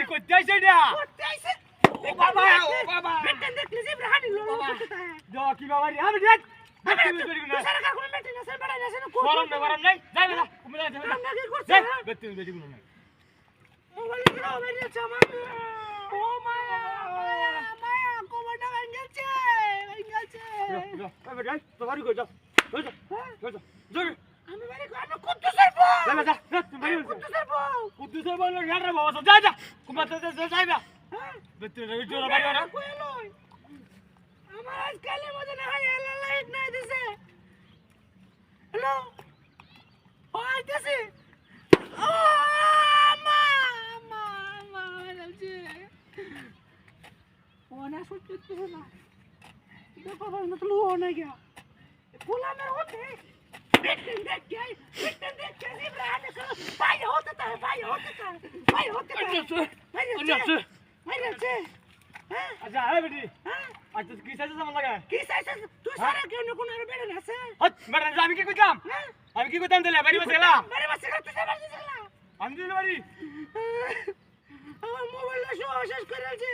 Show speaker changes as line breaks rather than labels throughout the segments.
আইছে এটা?
করতে আইছে
ও বাবা ও বাবা।
বেটেন দেখলি যে হানি লো
বাবা।
করতে
যা কি বাবা রে? আমি দেখ
কি আমি কুদ্দুসের বউ। কুদ্দুসের বউ
না হ্যাঁ রে বাবা যা। যা হ্যাঁ, কুমাতে যা। যা
যাইবা
বেতরে রে জোরা বাইরা না
কইলই আমার আজকাল মধ্যে না হয় এলা লাইট নাই দিছে। হ্যালো? ও আইতেছে। ও মা মা মা লাগছে ও না সুট করতেছে না। দেখো না তো ও না গিয়া। কোলা মেরে হতে
আচ্ছা হ্যাঁ বেটি
হ্যাঁ
আচ্ছা কি সাইজ সামান লাগা
কি সাইজ তুই সারা কেউ না কোন আর বেড়ে না আছে
আচ্ছা বেড়ে আমি কি কইতাম আমি কি কইতাম দিলে বাড়ি বসে গেলাম
বাড়ি বসে গেলাম তুই সারা দিছিলা
আমি দিলে বাড়ি
আমার মোবাইলটা সব শেষ করে আছে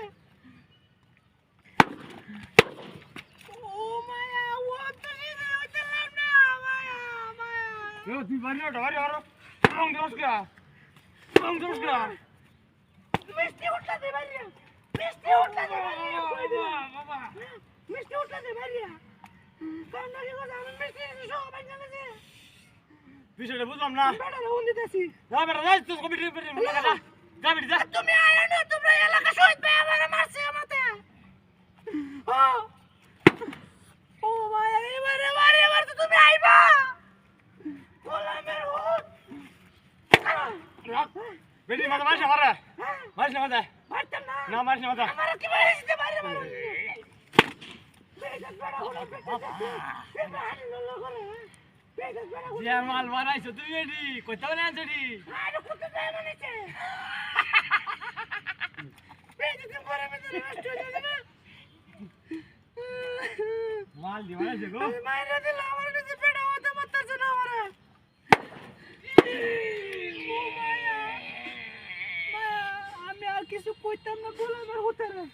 বিষয়টা বুঝলাম না।
বেড়া রহুন দিতেছি।
যা বেটা যাই তো কবি বেটি লাগা যা। যা
তুমি আয়া না তোমরা এলাকা শহীদ ভাই আমার মারছে আমাতে। ও ও মায়া এবারে এবারে এবার তো তুমি আইবা গোলামের হুট
রাখ বেটি মাথা মারিস না মারে
হ্যাঁ
মারিস না মাথা
মারতাম না
না মারিস না মাথা
আমার কি বাইরে দিতে পারে মারো বেটা বেটা হলো বেটা বেটা হানি ললো করে বেটা বেটা
যে মাল মারাইছো তুই বেটি কইতাও না আনছড়ি
আরে কত টাইম আনেছে বেটা দিন পরে মেতে নষ্ট হয়ে যাবে। না
মাল দি মারাইছো গো।
মাইরা দিল আমার কাছে পেড়া হতে পারতেছে না আমারে ও মায়া মায়া আমি আর কিছু কইতাম না গোলামের হতে রে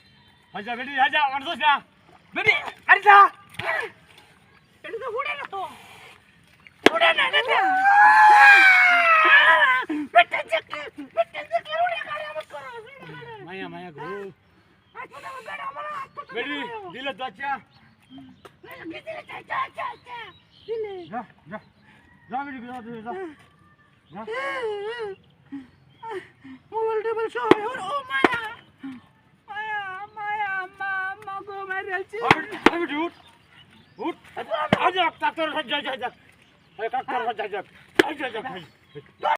আচ্ছা বেটি আচ্ছা আমার দোষ না বেটি আরে যা
এটা তো উড়ে না তো উড়ে না রে বেটা চেকলে বেটা চেকলে উড়ে গাড়ি আমার করো
মায়া মায়া গো
আজ তো আমার বেড়া আমার হাত তো
বেটি দিলে তো আচ্ছা
দিলে চা চা চা চা দিলে
যা যা যা বেটি যা তুই যা যা
মোবাইল টেবিল সব ওর ও মায়া মায়া মায়া মা মা গো মেরেছে
আরে বেটি উঠ উঠ আজ ডাক্তার যা যা যা আরে ডাক্তার যা যা যা যা